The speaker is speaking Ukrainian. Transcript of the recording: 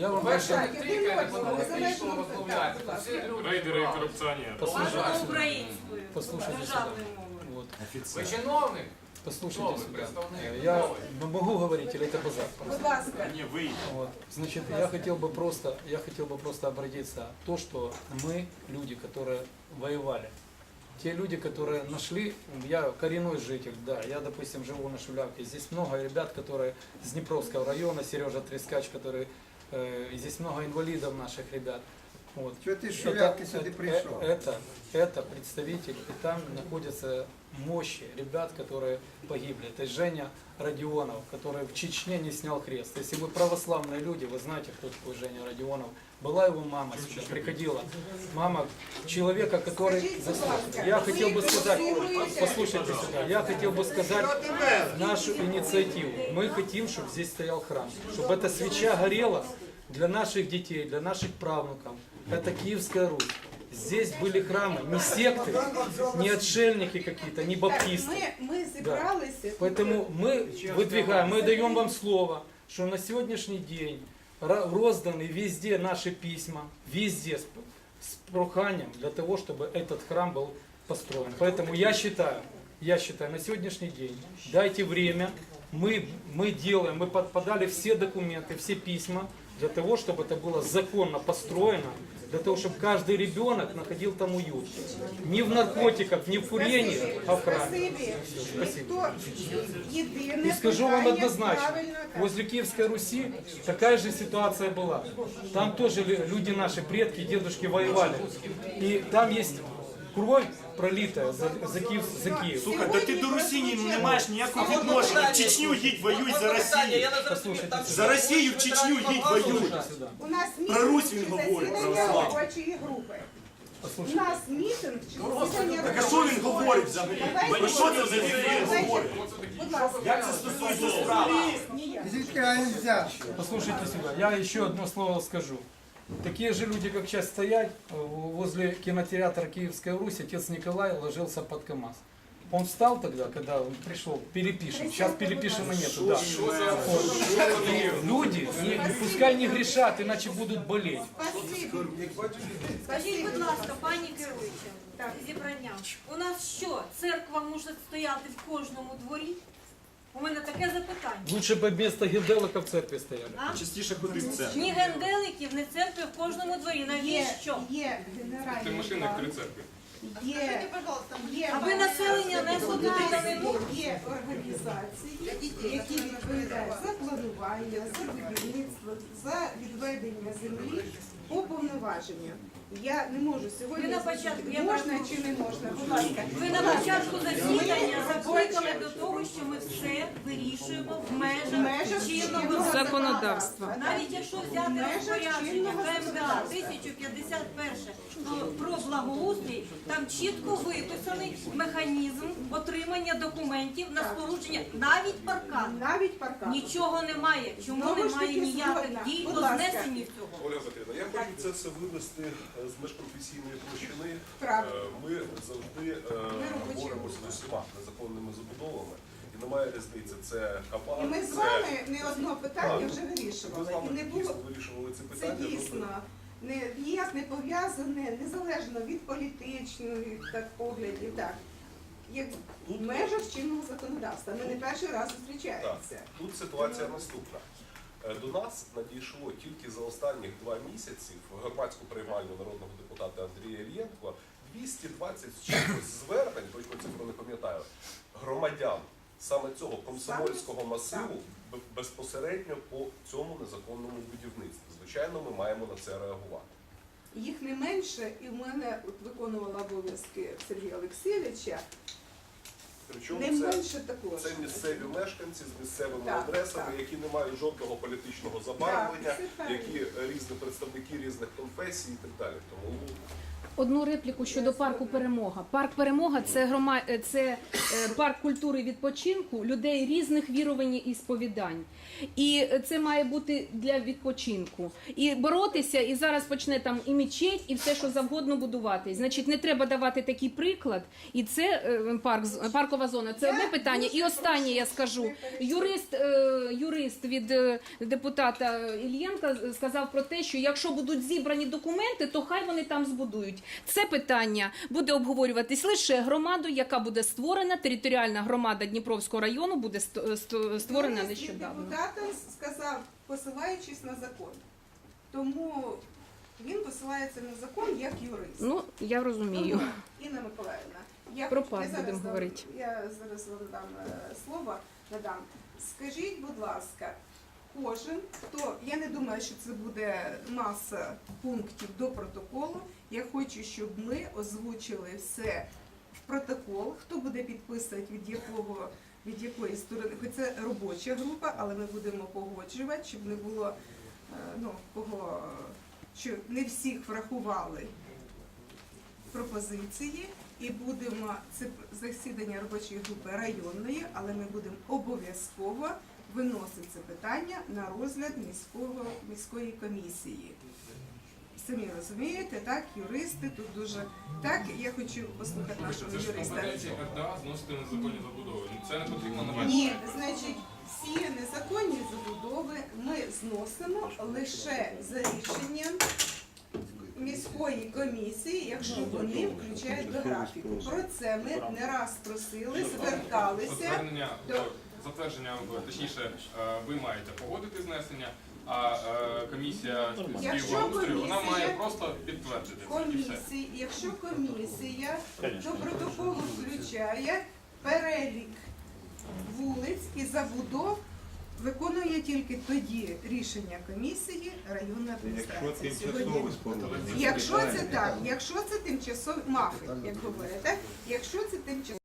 Я вам Перша хочу- тільки не політично розмовляти. Це всі люди Рейдери і корупціонери. Послушайте Бажано сюда. українською, Послухайте державною мовою. Вот. Ви чиновник? Послушайте Кто вы, сюда. представник? Э, Я могу говорить или это базар? Будь ласка. Ні, ви. Вот. Значит, я хотел бы просто, я хотел бы просто обратиться то, что мы люди, которые воевали, те люди, которые нашли, я коренной житель, да, я, допустим, живу на Шулявке, здесь много ребят, которые с Днепровского района, Сережа Трескач, который, э, и здесь много инвалидов наших ребят. Вот. Чого ти з Это- Шулявки сюди э- прийшов? Это, это представитель, и там находятся мощи ребят, которые погибли. Это Женя Родионов, который в Чечне не снял крест. Если вы православные люди, вы знаете, кто такой Женя Родионов. Была его мама сюда, приходила. Мама человека, который... Скажіть, будь ласка, Я хотел бы ви сказать, фіксуєте- послушайте сюда, я хотел бы сказать нашу инициативу. Мы хотим, чтобы здесь стоял храм, чтобы эта свеча горела для наших детей, для наших правнуков. Это Киевская Русь. Здесь были храмы, не секты, не отшельники какие-то, не баптисты. ми, ми зібралися. Поэтому мы выдвигаем, мы даем вам слово, что на сегодняшний день розданы везде наши письма, везде с, с проханием для того, чтобы этот храм был построен. Поэтому я считаю, я считаю, на сегодняшний день дайте время, мы, мы делаем, мы под- подали все документы, все письма для того, чтобы это было законно построено, для того, чтобы каждый ребенок находил там уют. Не в наркотиках, не в курении, а в храме. Спасибі. Спасибо. Ніхто єдине И скажу вам питання однозначно, правильно так. возле Киевской Руси такая же ситуация была. Там тоже лю- люди наши, предки, дедушки воевали. И там есть кровь пролитая за, за, Киев, за Киев. Слухай, да ти до Русіні не маєш ніякого відношення. В Чечню їдь, воюй за Росію. Послушайте За Росію в Чечню їдь, воюй. У нас Про Русь він чи говорить, засідання робочої групи. У нас мітинг чи засідання Так а що він говорить взагалі? Про що це він говорить? Будь. Як це стосується справи? Ніяк. Послушайте сюда, я еще одно слово скажу. Такие же люди, как сейчас стоять э, возле кинотеатра Киевская Русь, отец Николай ложился под КАМАЗ. Он встал тогда, когда он пришел, перепишем. Сейчас перепишем и нету, да. И Люди, не- пускай не грешат, иначе будут болеть. Спасибі. Скажіть, будь ласка, пані керуюча, зібрання. У нас що, церква може стояти в кожному дворі? У мене таке запитання. Лучше бы вместо генделика в церкви стояли. А? Частіше ходив в церкву. Ні генделиків, ні церкви в кожному дворі. Є, Навіщо? є генеральний план, церкви. є, є Аби населення несло туди данину. Є організації, які відповідають за планування, за будівництво, за відведення землі по повноваженню. Я не можу сьогодні Ви на початку, я можна чи не можна. Будь ласка, Ви на початку засідання закликали до того, що ми все вирішуємо в межах межах чинного законодавства. Навіть якщо взяти розпорядження КМДА 1051 про- про благоустрій, там чітко виписаний механізм отримання документів на спорудження навіть паркану. Навіть паркан. Нічого немає. Чому Знову ж немає таки, ніяких згодна. дій Будь по ласка. знесенню цього? Ольга Петрівна, я хочу це все вивести е, з межпрофесійної площини. Е, Ми завжди е, боремося з усіма незаконними забудовами. І немає різниці. Це хабар, І ми з це... вами не одно питання вже Ми з вирішували. вами І не було вирішували ці це дійсно не ніяк пов'язане, незалежно від політичної так поглядів. Так як в межах чинного законодавства. Ми не перший раз зустрічаємося. тут ситуація наступна. Е, До нас надійшло тільки за останніх два місяці в громадську приймальню народного депутата Андрія Ільєнко 220 з звернень, точно цифру не пам'ятаю, громадян саме цього комсомольського масиву безпосередньо по цьому незаконному будівництву. Звичайно, ми маємо на це реагувати. Їх не менше, і в мене от виконувала обов'язки Сергія Олексійовича. Причому Не це, менше це місцеві мешканці з місцевими Так, адресами, так. які не мають жодного політичного забарвлення, Так, це які е, різні представники різних конфесій і так далі. Тому Одну репліку щодо парку Перемога. Парк Перемога це грома... е, це е, парк культури і відпочинку людей різних вірувань і сповідань. І це має бути для відпочинку. І боротися, і зараз почне там і мечеть, і все, що завгодно будувати. Значить, не треба давати такий приклад. І це е, парк з- паркова прифронтова зона. Це одне питання. І останнє я скажу. Юрист, е, юрист від е, депутата Ільєнка сказав про те, що якщо будуть зібрані документи, то хай вони там збудують. Це питання буде обговорюватись лише громадою, яка буде створена. Територіальна громада Дніпровського району буде ст- ст- створена Юрист нещодавно. депутата сказав, посилаючись на закон. Тому він посилається на закон як юрист. Ну я розумію. Інна Миколаївна, я, Про я будемо говорити. Я зараз вам дам е, слово, надам. Скажіть, будь ласка, кожен, хто, я не думаю, що це буде маса пунктів до протоколу. Я хочу, щоб ми озвучили все в протокол, хто буде підписувати від якого. Від якої сторони, хоч це робоча група, але ми будемо погоджувати, щоб не було е, ну, кого, що не всіх врахували пропозиції і будемо це засідання робочої групи районної, але ми будемо обов'язково виносити це питання на розгляд міського міської комісії. Самі розумієте, так, юристи тут дуже так. Я хочу послухати нашого Це ж юриста. компетенція РДА зносити незаконні забудови. Ну, Це не потрібно на Ні, значить, всі незаконні забудови ми зносимо лише за рішенням міської комісії, якщо вони включають до графіку. Про це ми не раз просили, зверталися. Затвердження, до- затвердження, точніше, е, ви маєте погодити знесення, а е, комісія Якщо вона комісія- має просто підтвердити і все. Комісії, якщо комісія до протоколу включає перелік вулиць і забудов, виконує тільки тоді рішення комісії районної адміністрації. Якщо це так, якщо це тимчасові мафи, як говорять. Якщо це тимчасові.